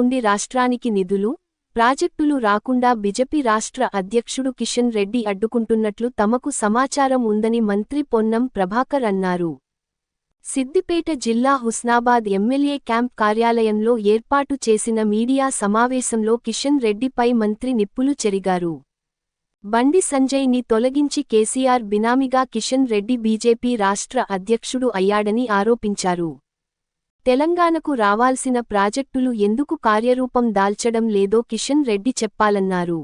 నుండి రాష్ట్రానికి నిధులు ప్రాజెక్టులు రాకుండా బిజెపి రాష్ట్ర అధ్యక్షుడు కిషన్ రెడ్డి అడ్డుకుంటున్నట్లు తమకు సమాచారం ఉందని మంత్రి పొన్నం ప్రభాకర్ అన్నారు. సిద్దిపేట జిల్లా హుస్నాబాద్ ఎమ్మెల్యే క్యాంప్ కార్యాలయంలో ఏర్పాటు చేసిన మీడియా సమావేశంలో కిషన్ రెడ్డిపై మంత్రి నిప్పులు చెరిగారు. బండి సంజయ్ని తొలగించి కేసీఆర్ బినామిగా కిషన్ రెడ్డి బీజేపీ రాష్ట్ర అధ్యక్షుడు అయ్యాడని ఆరోపించారు. తెలంగాణకు రావాల్సిన ప్రాజెక్టులు ఎందుకు కార్యరూపం దాల్చడం లేదో కిషన్ రెడ్డి చెప్పాలన్నారు.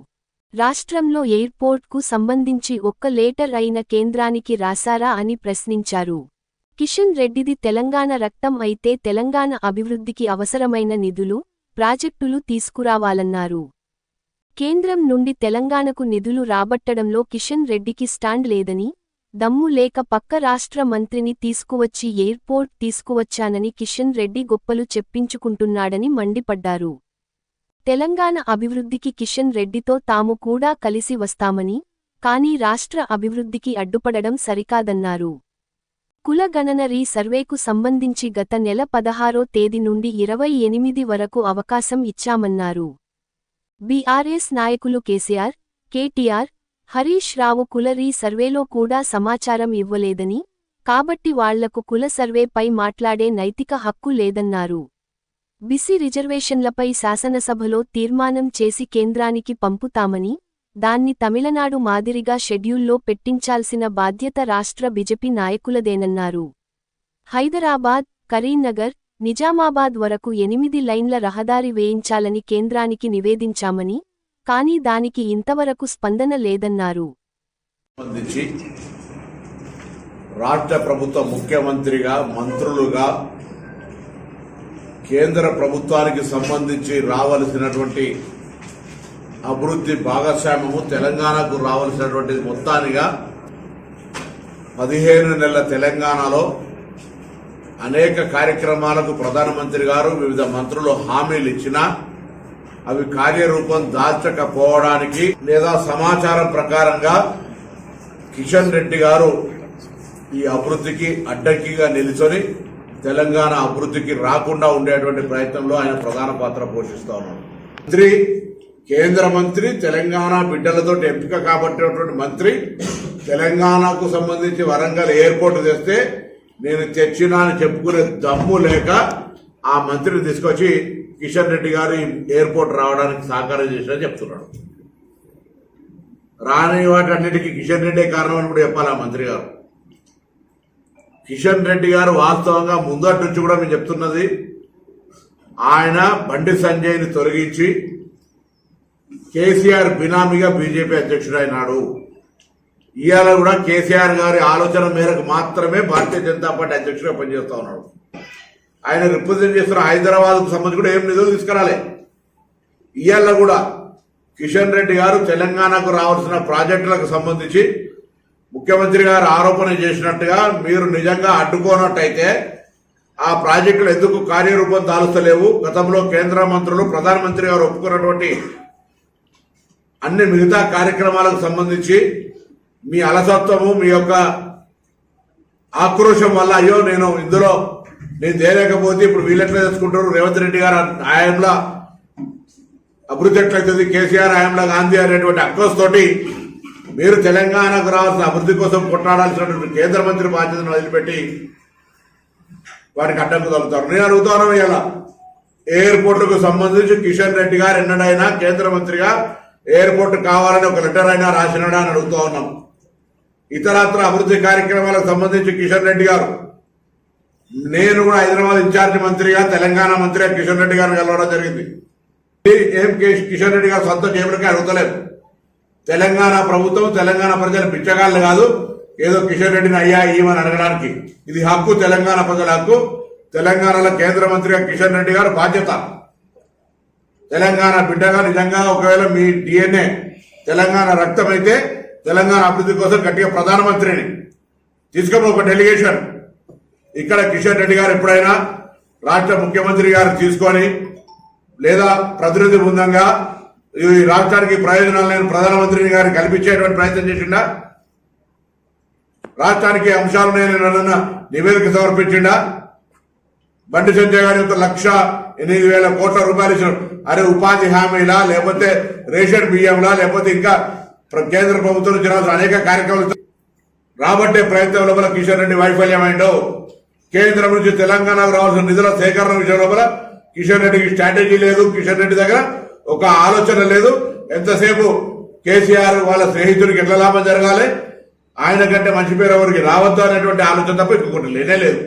రాష్ట్రంలో ఎయిర్పోర్ట్కు సంబంధించి ఒక్క లేటర్ అయిన కేంద్రానికి రాశారా అని ప్రశ్నించారు. కిషన్ రెడ్డిది తెలంగాణ రక్తం అయితే తెలంగాణ అభివృద్ధికి అవసరమైన నిధులు ప్రాజెక్టులు తీసుకురావాలన్నారు. కేంద్రం నుండి తెలంగాణకు నిధులు రాబట్టడంలో కిషన్ రెడ్డికి స్టాండ్ లేదని దమ్ము లేక పక్క రాష్ట్ర మంత్రిని తీసుకువచ్చి ఎయిర్పోర్ట్ తీసుకువచ్చానని కిషన్ రెడ్డి గొప్పలు చెప్పించుకుంటున్నాడని మండిపడ్డారు. తెలంగాణ అభివృద్ధికి కిషన్ రెడ్డితో తాము కూడా కలిసి వస్తామని కానీ రాష్ట్ర అభివృద్ధికి అడ్డుపడడం సరికాదన్నారు. కులగణన రీ సర్వేకు సంబంధించి గత నెల పదహారో తేదీ నుండి ఇరవై ఎనిమిది వరకు అవకాశం ఇచ్చామన్నారు. బీఆర్ఎస్ నాయకులు కేసీఆర్ కేటీఆర్ హరీష్ రావు కుల రీ సర్వేలో కూడా సమాచారం ఇవ్వలేదని కాబట్టి వాళ్ళకు కుల సర్వేపై మాట్లాడే నైతిక హక్కు లేదన్నారు. బిసి రిజర్వేషన్లపై శాసనసభలో తీర్మానం చేసి కేంద్రానికి పంపుతామని దాన్ని తమిళనాడు మాదిరిగా షెడ్యూల్లో పెట్టించాల్సిన బాధ్యత రాష్ట్ర బిజెపి నాయకులదేనన్నారు. హైదరాబాద్ కరీంనగర్ నిజామాబాద్ వరకు ఎనిమిది లైన్ల రహదారి వేయించాలని కేంద్రానికి నివేదించామని కానీ దానికి ఇంతవరకు స్పందన లేదన్నారు. సంబంధించి రాష్ట్ర ప్రభుత్వ ముఖ్యమంత్రిగా మంత్రులుగా కేంద్ర ప్రభుత్వానికి సంబంధించి రావలసినటువంటి అభివృద్ధి భాగస్వామ్యము తెలంగాణకు రావలసినటువంటి మొత్తానిగా పదిహేను నెలల తెలంగాణలో అనేక కార్యక్రమాలకు ప్రధానమంత్రి గారు వివిధ మంత్రులు హామీలు ఇచ్చినా అవి కార్యరూపం దాల్చకపోవడానికి లేదా సమాచారం ప్రకారంగా కిషన్ రెడ్డి గారు ఈ అభివృద్ధికి అడ్డంకిగా నిలుచొని తెలంగాణ అభివృద్ధికి రాకుండా ఉండేటువంటి ప్రయత్నంలో ఆయన ప్రధాన పాత్ర పోషిస్తా ఉన్నాడు మంత్రి కేంద్ర మంత్రి తెలంగాణ బిడ్డలతో ఎంపిక కాబట్టినటువంటి మంత్రి తెలంగాణకు సంబంధించి వరంగల్ ఎయిర్పోర్ట్ తెస్తే నేను తెచ్చినా అని చెప్పుకునే దమ్ము లేక ఆ మంత్రిని తీసుకొచ్చి కిషన్ రెడ్డి గారు ఈ ఎయిర్పోర్ట్ రావడానికి సహకారం చేసినా చెప్తున్నాడు. రాని వాటన్నిటికీ కిషన్ రెడ్డి కారణం అని కూడా చెప్పాలి ఆ మంత్రి గారు. కిషన్ రెడ్డి గారు వాస్తవంగా ముందటి నుంచి కూడా మేము చెప్తున్నది ఆయన బండి సంజయ్ని తొలగించి కేసీఆర్ బినామీగా బీజేపీ అధ్యక్షుడు అయినాడు. ఇవాళ కూడా కేసీఆర్ గారి ఆలోచన మేరకు మాత్రమే భారతీయ జనతా పార్టీ అధ్యక్షుడిగా పనిచేస్తా ఉన్నాడు. ఆయన రిప్రజెంట్ చేస్తున్న హైదరాబాద్కు సంబంధించి కూడా ఏం నిధులు తీసుకురాలే. ఇవాళ కూడా కిషన్ రెడ్డి గారు తెలంగాణకు రావాల్సిన ప్రాజెక్టులకు సంబంధించి ముఖ్యమంత్రి గారు ఆరోపణ చేసినట్టుగా మీరు నిజంగా అడ్డుకోనట్టయితే ఆ ప్రాజెక్టులు ఎందుకు కార్యరూపం దాలుస్తలేవు? గతంలో కేంద్ర మంత్రులు ప్రధానమంత్రి గారు ఒప్పుకున్నటువంటి అన్ని మిగతా కార్యక్రమాలకు సంబంధించి మీ అలసత్వము మీ యొక్క ఆక్రోశం వల్ల అయ్యో నేను ఇందులో నేను చేయలేకపోతే ఇప్పుడు వీళ్ళెట్లా తెచ్చుకుంటారు రేవంత్ రెడ్డి గారు ఆయంలో అభివృద్ధి ఎట్లయితుంది? కేసీఆర్ ఆయంలో గాంధీ అనేటువంటి అక్రోస్ తోటి మీరు తెలంగాణకు రావాల్సిన అభివృద్ధి కోసం కొట్లాడాల్సినటువంటి కేంద్ర మంత్రి బాధ్యతను వదిలిపెట్టి వారికి అడ్డంకు తగ్గుతారు నేను అడుగుతాను ఇలా ఎయిర్పోర్టుకు సంబంధించి కిషన్ రెడ్డి గారు ఎన్నడైనా కేంద్ర మంత్రిగా ఎయిర్పోర్ట్ కావాలని ఒక లెటర్ అయినా రాసినాడా అని అడుగుతా ఉన్నాం ఇతరత్ర అభివృద్ధి కార్యక్రమాలకు సంబంధించి కిషన్ రెడ్డి గారు నేను కూడా హైదరాబాద్ ఇన్ఛార్జ్ మంత్రిగా తెలంగాణ మంత్రిగా కిషన్ రెడ్డి గారిని కలవడం జరిగింది. ఏం కిషన్ రెడ్డి గారు సొంత జేబులకే అడుగుతలేదు. తెలంగాణ ప్రభుత్వం తెలంగాణ ప్రజలు పిచ్చగాళ్ళు కాదు. ఏదో కిషన్ రెడ్డిని అయ్యా ఈమని అడగడానికి. ఇది హక్కు తెలంగాణ ప్రజల హక్కు. తెలంగాణలో కేంద్ర మంత్రిగా కిషన్ రెడ్డి గారు బాధ్యత. తెలంగాణ బిడ్డగా నిజంగా ఒకవేళ మీ డిఎన్ఏ తెలంగాణ రక్తం అయితే తెలంగాణ అభివృద్ధి కోసం గట్టిగా ప్రధానమంత్రిని తీసుకుని ఒక డెలిగేషన్ ఇక్కడ కిషన్ రెడ్డి గారు ఎప్పుడైనా రాష్ట్ర ముఖ్యమంత్రి గారు తీసుకొని లేదా ప్రతినిధి బృందంగా ఈ రాష్ట్రానికి ప్రయోజనాలు లేని ప్రధానమంత్రిని గారిని కల్పించేటువంటి ప్రయత్నం చేసిండా? రాష్ట్రానికి అంశాలు నేను నివేదిక సమర్పించిండా? బండి సంజయ్ గారి యొక్క లక్ష ఎనిమిది వేల కోట్ల రూపాయలు ఇచ్చిన అరే ఉపాధి హామీలా లేకపోతే రేషన్ బియ్యంలా లేకపోతే ఇంకా కేంద్ర ప్రభుత్వం ఇచ్చిన అనేక కార్యక్రమాలు రాబట్టే ప్రయత్నం లోపల కిషన్ రెడ్డి వైఫల్యమైందో కేంద్రం నుంచి తెలంగాణకు రావాల్సిన నిధుల సేకరణ విషయం లోపల కిషన్ రెడ్డికి స్ట్రాటజీ లేదు కిషన్ రెడ్డి దగ్గర ఒక ఆలోచన లేదు. ఎంతసేపు కేసీఆర్ వాళ్ళ స్నేహితుడికి ఎట్లా లాభం జరగాలి? ఆయన కంటే మంచి పేరు ఎవరికి రావద్దు అనేటువంటి ఆలోచన తప్ప ఇంకొకటి లేనే లేదు.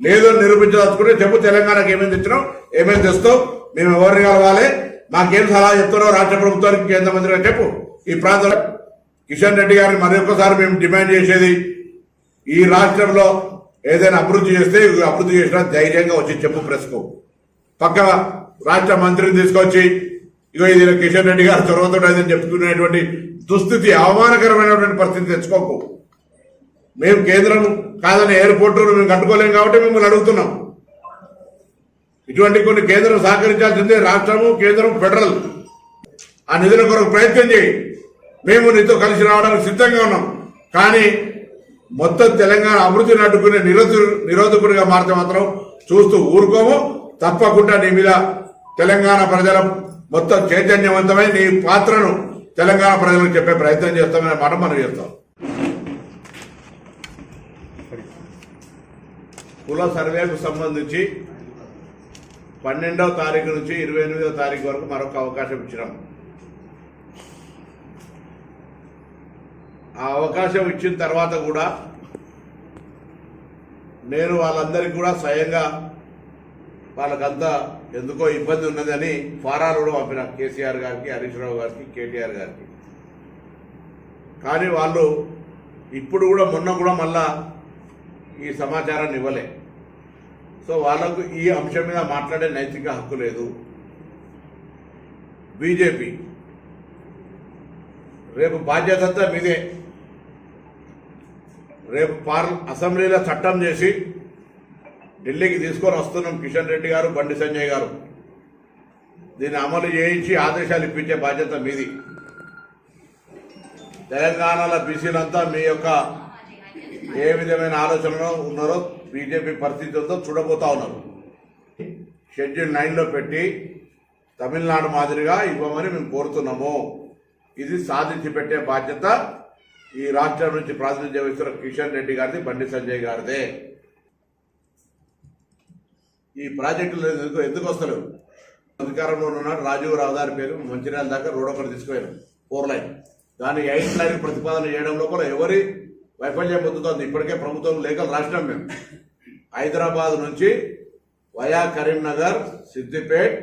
లేదు అని నిరూపించదలుచుకుంటే చెప్పు తెలంగాణకు ఏమేమి తెచ్చినాం ఏమేమి తెస్తావు మేము ఎవరిని కలవాలి మాకేం సలహా చెప్తున్నావు రాష్ట్ర ప్రభుత్వానికి కేంద్ర మంత్రిగా చెప్పు. ఈ ప్రాంతంలో కిషన్ రెడ్డి గారిని మరొకసారి మేము డిమాండ్ చేసేది ఈ రాష్ట్రంలో ఏదైనా అభివృద్ధి చేస్తే అభివృద్ధి చేసినా ధైర్యంగా వచ్చి చెప్పు ప్రెస్కు. పక్క రాష్ట్ర మంత్రిని తీసుకొచ్చి ఇగో ఇది కిషన్ రెడ్డి గారు చొరవతో చెప్పుకునేటువంటి దుస్థితి అవమానకరమైనటువంటి పరిస్థితి తెచ్చుకోకు. మేము కేంద్రం కాదని ఎయిర్పోర్ట్ మేము కట్టుకోలేం కాబట్టి మిమ్మల్ని అడుగుతున్నాం. ఇటువంటి కొన్ని కేంద్రం సహకరించాల్సిందే రాష్ట్రము కేంద్రం ఫెడరల్. ఆ నిధుల కొరకు ప్రయత్నం చేయి. మేము నీతో కలిసి రావడానికి సిద్ధంగా ఉన్నాం. కానీ మొత్తం తెలంగాణ అభివృద్ధిని అడ్డుకునే నిరోధు నిరోధకుడిగా మారితే మాత్రం చూస్తూ ఊరుకోము. తప్పకుండా నీ మీద తెలంగాణ ప్రజల మొత్తం చైతన్యవంతమై నీ పాత్రను తెలంగాణ ప్రజలకు చెప్పే ప్రయత్నం చేస్తామనే మాట మనం చేస్తాం. కుల సర్వేకు సంబంధించి పన్నెండవ తారీఖు నుంచి ఇరవై ఎనిమిదవ తారీఖు వరకు మరొక అవకాశం ఇచ్చినాం. ఆ అవకాశం ఇచ్చిన తర్వాత కూడా నేను వాళ్ళందరికీ కూడా స్వయంగా వాళ్ళకంతా ఎందుకో ఇబ్బంది ఉన్నదని ఫారాలు కూడా పంపిన కేసీఆర్ గారికి హరీష్ రావు గారికి కేటీఆర్ గారికి. కానీ వాళ్ళు ఇప్పుడు కూడా మొన్న కూడా మళ్ళా ఈ సమాచారాన్ని ఇవ్వలే. సో వాళ్ళకు ఈ అంశం మీద మాట్లాడే నైతిక హక్కు లేదు. బీజేపీ రేపు బాధ్యత అంతా మీదే. రేపు పార్ అసెంబ్లీలో చట్టం చేసి ఢిల్లీకి తీసుకొని వస్తున్నాం కిషన్ రెడ్డి గారు బండి సంజయ్ గారు. దీన్ని అమలు చేయించి ఆదేశాలు ఇప్పించే బాధ్యత మీది. తెలంగాణలో బీసీలంతా మీ యొక్క ఏ విధమైన ఆలోచనలో ఉన్నారో బీజేపీ పరిస్థితి ఉందో చూడబోతా ఉన్నారు. షెడ్యూల్ నైన్లో పెట్టి తమిళనాడు మాదిరిగా ఇవ్వమని మేము కోరుతున్నాము. ఇది సాధించి పెట్టే బాధ్యత ఈ రాష్ట్రం నుంచి ప్రాతినిధ్యం వహిస్తున్న కిషన్ రెడ్డి గారిది బండి సంజయ్ గారిదే. ఈ ప్రాజెక్టులు ఎందుకు ఎందుకు వస్తలేవు? అధికారంలో ఉన్నాడు రాజీవ్ రహదారి పేరు మంచిర్యాల దాకా రోడ్ ఒకటి తీసుకుపోయారు ఫోర్ లైన్. దాన్ని ఎయిట్ లైన్ ప్రతిపాదన చేయడం లోపల ఎవరి వైఫల్యం పొందుతోంది? ఇప్పటికే ప్రభుత్వం లేఖలు రాసినాం మేము. హైదరాబాద్ నుంచి వయా కరీంనగర్ సిద్దిపేట్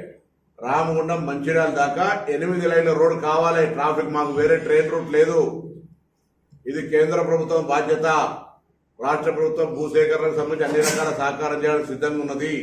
రామగుండం మంచిర్యాల దాకా ఎనిమిది లైన్ల రోడ్ కావాలి. ట్రాఫిక్ మాకు వేరే ట్రైన్ రూట్ లేదు. ఇది కేంద్ర ప్రభుత్వం బాధ్యత. రాష్ట్ర ప్రభుత్వం భూసేకరణకు సంబంధించి అన్ని రకాల సహకారం చేయడానికి సిద్ధంగా ఉన్నది.